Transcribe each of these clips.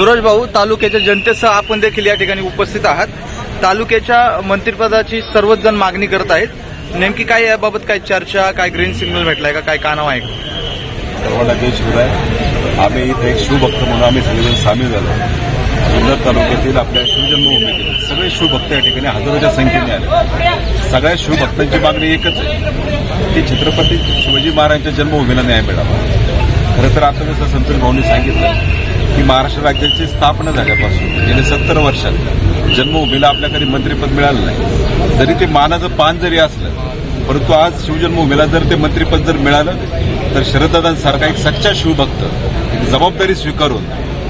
सूरज भाऊ तालुक्याच्या जनतेसह आपण देखील या ठिकाणी उपस्थित आहात. तालुक्याच्या मंत्रिपदाची सर्वच जण मागणी करत आहेत. नेमकी काय याबाबत काय चर्चा काय ग्रीन सिग्नल भेटलाय का काय कानाव आहे? सर्वांना जय शिवराय. आम्ही इथे एक शिवभक्त म्हणून आम्ही सगळेजण सामील झालो. जुन्नर तालुक्यातील आपल्या शिवजन्मभूमीतील सगळे शिवभक्त या ठिकाणी हजारोच्या संख्येने आले. सगळ्या शिवभक्तांची मागणी एकच आहे की छत्रपती शिवाजी महाराजांच्या जन्मभूमीला न्याय मिळावा. खरं तर आता जसं संतोष भाऊनी सांगितलं की महाराष्ट्र राज्याची स्थापना झाल्यापासून गेले सत्तर वर्षात जन्मभूमीला आपल्या कधी मंत्रिपद मिळालं नाही. जरी ते मानाचं पान जरी असलं परंतु आज शिवजन्मभूमीला जर ते मंत्रिपद जर मिळालं तर शरददादांसारखा एक सच्चा शिवभक्त एक जबाबदारी स्वीकारून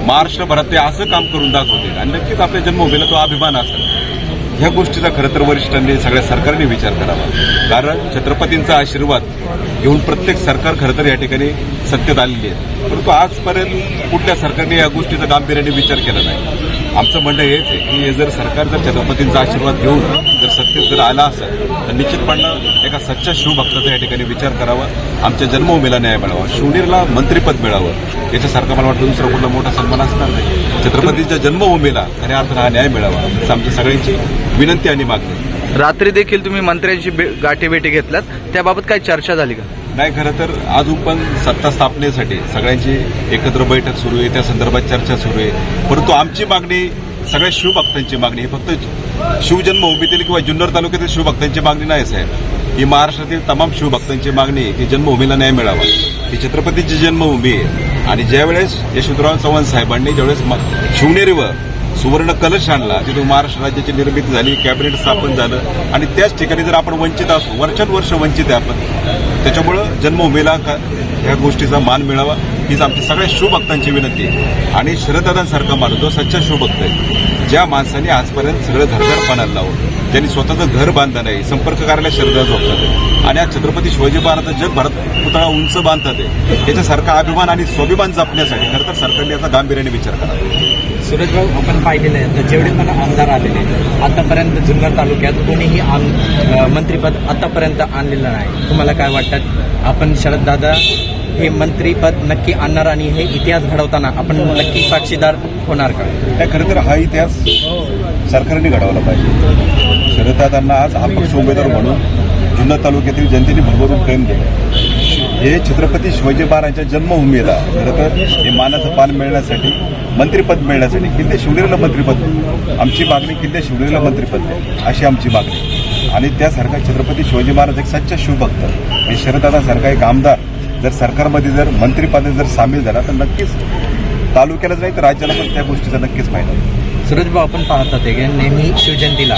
महाराष्ट्रभरात ते असं काम करून दाखवतील. आणि नक्कीच आपल्या जन्मभूमीला तो अभिमान असेल. ह्या गोष्टीचा खरं तर वरिष्ठांनी सगळ्या सरकारने विचार करावा. कारण छत्रपतींचा आशीर्वाद घेऊन प्रत्येक सरकार खरं तर या ठिकाणी सत्तेत आलेली आहे. परंतु आजपर्यंत कुठल्या सरकारने या गोष्टीचा गांभीर्याने विचार केला नाही. आमचं म्हणणं हेच आहे की हे जर सरकार जर छत्रपतींचा आशीर्वाद घेऊन जर सत्तेत जर आला असेल तर निश्चितपणे एका सच्च्या शिवभक्ताचा या ठिकाणी विचार करावा आमच्या जन्मभूमीला न्याय मिळावा शिवनेरला मंत्रिपद मिळावं. याच्यासारखा मला वाटतं दुसरा कुठला मोठा सन्मान असणार नाही. छत्रपतींच्या जन्मभूमीला खऱ्या अर्थानं हा न्याय मिळावा. असं आमच्या सगळ्यांची विनंती आणि मागणी. रात्री देखील तुम्ही मंत्र्यांची गाठीभेटी घेतल्यात त्याबाबत काय चर्चा झाली का? नाही खरं तर अजून पण सत्ता स्थापनेसाठी सगळ्यांची एकत्र बैठक सुरू आहे. त्या संदर्भात चर्चा सुरू आहे. परंतु आमची मागणी सगळ्या शिवभक्तांची मागणी ही फक्त शिवजन्मभूमीतील किंवा जुन्नर तालुक्यातील शिवभक्तांची मागणी नाही साहेब. ही महाराष्ट्रातील तमाम शिवभक्तांची मागणी आहे की जन्मभूमीला न्याय मिळावा. ही छत्रपतीची जन्मभूमी आहे. आणि ज्यावेळेस यशवंतराव चव्हाण साहेबांनी ज्यावेळेस शिवनेरीवर सुवर्ण कलश आणला तिथून महाराष्ट्र राज्याची निर्मिती झाली कॅबिनेट स्थापन झालं आणि त्याच ठिकाणी जर आपण वंचित असू वर्षानुवर्ष वंचित आहे आपण त्याच्यामुळं जन्मभूमीला का- ह्या गोष्टीचा मान मिळावा. हीच आमची सगळ्या शिवभक्तांची विनंती आहे. आणि शरददादांसारखा माणूस जो सच्चा शिवभक्त आहे ज्या माणसाने आजपर्यंत सगळं घरघरपणाला लावलं ज्यांनी स्वतःचं घर बांधलं नाही संपर्क कार्यालय शरदा झोपतात आणि आज छत्रपती शिवाजी महाराज जगभरात पुतळा उंच बांधतात आहे याच्यासारखा अभिमान आणि स्वाभिमान जपण्यासाठी खरं तर सरकारने याचा गांभीर्याने विचार करावा सूरज भाऊ आपण पाहिलेलं आहे. तर जेवढे पण आमदार आलेले आहेत, आतापर्यंत जुन्नर तालुक्यात कोणीही आम मंत्रिपद आतापर्यंत आणलेलं नाही. तुम्हाला काय वाटतं? आपण शरददादा हे मंत्रीपद नक्की आणणार आणि हे इतिहास घडवताना आपण नक्की साक्षीदार होणार का? नाही खरं तर हा इतिहास सरकारने घडवला पाहिजे. शरददादांना आज अपक्ष उमेदवार म्हणून जुन्नर तालुक्यातील जनतेने भरभरून प्रेम दिलं हे छत्रपती शिवाजी महाराजांच्या जन्मभूमीला खरं तर हे मानाचं पान मिळण्यासाठी मंत्रिपद मिळण्यासाठी किल्ले शिवनेरीला मंत्रिपद आमची मागणी किल्ले शिवनेरीला मंत्रिपद द्या अशी आमची मागणी. आणि त्यासारखा छत्रपती शिवाजी महाराज एक सच्चा शिवभक्त. आणि शरददादासारखा एक आमदार जर सरकारमध्ये जर मंत्रिपदात जर सामील झाला तर नक्कीच तालुक्यालाच नाही तर राज्याला पण त्या गोष्टीचा नक्कीच फायदा होईल. सूरज भाऊ आपण पाहतात की नेहमी शिवजयंतीला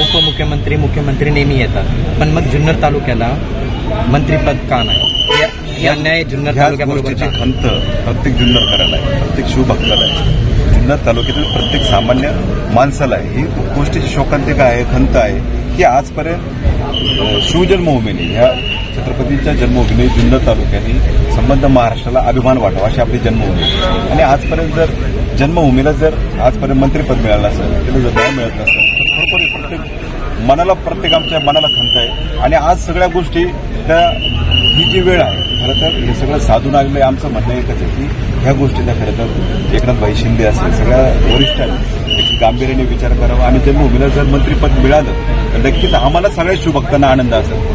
उपमुख्यमंत्री मुख्यमंत्री नेहमी येतात पण मग जुन्नर तालुक्याला मंत्रिपद का नाही गोष्टीची? खंत प्रत्येक जुन्नरकराला आहे प्रत्येक शिवभक्ताला आहे जुन्नर तालुक्यातील प्रत्येक सामान्य माणसाला आहे ही गोष्टीची शोकांतिका आहे खंत आहे की आजपर्यंत शिवजन्मभूमीने ह्या छत्रपतींच्या जन्मभूमीने जुन्नर तालुक्याने संबंध महाराष्ट्राला अभिमान वाटावा अशी आपली जन्मभूमी. आणि आजपर्यंत जर जन्मभूमीला जर आजपर्यंत मंत्रिपद मिळालं असेल त्याला जर न्याय मिळत नसेल तर खरोखर प्रत्येक मनाला प्रत्येक आमच्या मनाला खंत आहे आणि आज सगळ्या गोष्टी त्या ही जी वेळ आहे खरं तर हे सगळं साधून आलेलं आहे. आमचं म्हणणं एकच आहे की ह्या गोष्टीला खरं तर एकनाथभाई शिंदे असेल सगळ्या वरिष्ठांनी एक गांभीर्याने विचार करावा. आणि जन्मभूमीला जर मंत्रीपद मिळालं तर नक्कीच आम्हाला सगळ्या शुभक्तांना आनंद असेल.